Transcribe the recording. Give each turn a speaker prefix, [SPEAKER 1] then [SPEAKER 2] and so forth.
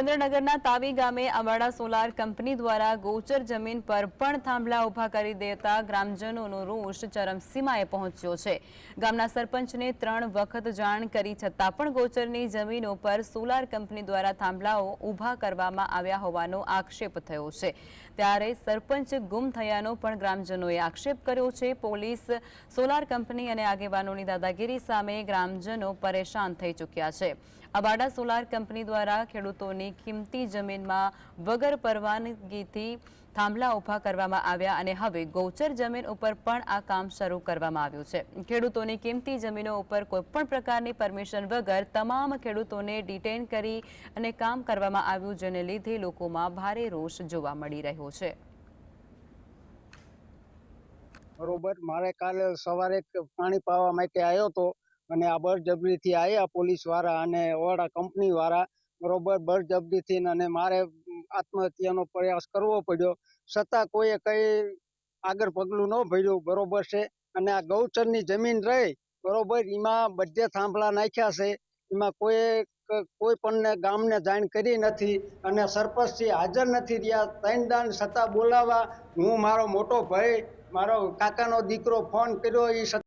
[SPEAKER 1] સુરેન્દ્રનગરના તાવી ગામે અમાડા solar company દ્વારા ગોચર જમીન પર પણ થાંભલા ઊભા કરી દેતા ગ્રામજનોનો રોષ ચરમસીમાએ પહોંચ્યો છે. ગામના સરપંચને ત્રણ વખત જાણ કરી છતાં પણ ગોચરની જમીનો પર સોલાર કંપની દ્વારા થાંભલાઓ ઊભા કરવામાં આવ્યા હોવાનો આક્ષેપ થયો છે. ત્યારે સરપંચ ગુમ થયાનો પણ ગ્રામજનોએ આક્ષેપ કર્યો છે. પોલીસ, સોલાર કંપની અને આગેવાનોની દાદાગીરી સામે ગ્રામજનો પરેશાન થઈ ચૂક્યા છે. અબાડા સોલાર કંપની દ્વારા ખેડૂતોની કિંમતી જમીનમાં વગર પરવાનગીથી થાંભલા ઊભા કરવામાં આવ્યા અને હવે ગૌચર જમીન ઉપર પણ આ કામ શરૂ કરવામાં આવ્યું છે. ખેડૂતોની કિંમતી જમીનો ઉપર કોઈપણ પ્રકારની પરમિશન વગર તમામ ખેડૂતોને ડિટેન કરી અને કામ કરવામાં આવ્યું, જેને લીધે લોકોમાં ભારે રોષ જોવા મળી રહ્યો છે.
[SPEAKER 2] બરોબર. મારે કાલે સવારે પાણી પાવા માટે આવ્યો હતો અને આ બળજબરીથી આવ્યા પોલીસવાળા અને ઓડા કંપની વાળા બરોબર બળજબરીથી અને મારે આત્મહત્યાનો પ્રયાસ કરવો પડ્યો. છતાં કોઈએ કઈ આગળ પગલું ન ભર્યું. બરોબર છે. અને આ ગૌચરની જમીન રહી. બરોબર. એમાં બધે થાંભલા નાખ્યા છે. એમાં કોઈ કોઈ પણ ગામને જાણ કરી નથી અને સરપંચથી હાજર નથી રહ્યા. ત્રણ દાન છતાં બોલાવા હું મારો મોટો ભાઈ, મારો કાકાનો દીકરો ફોન કર્યો. એ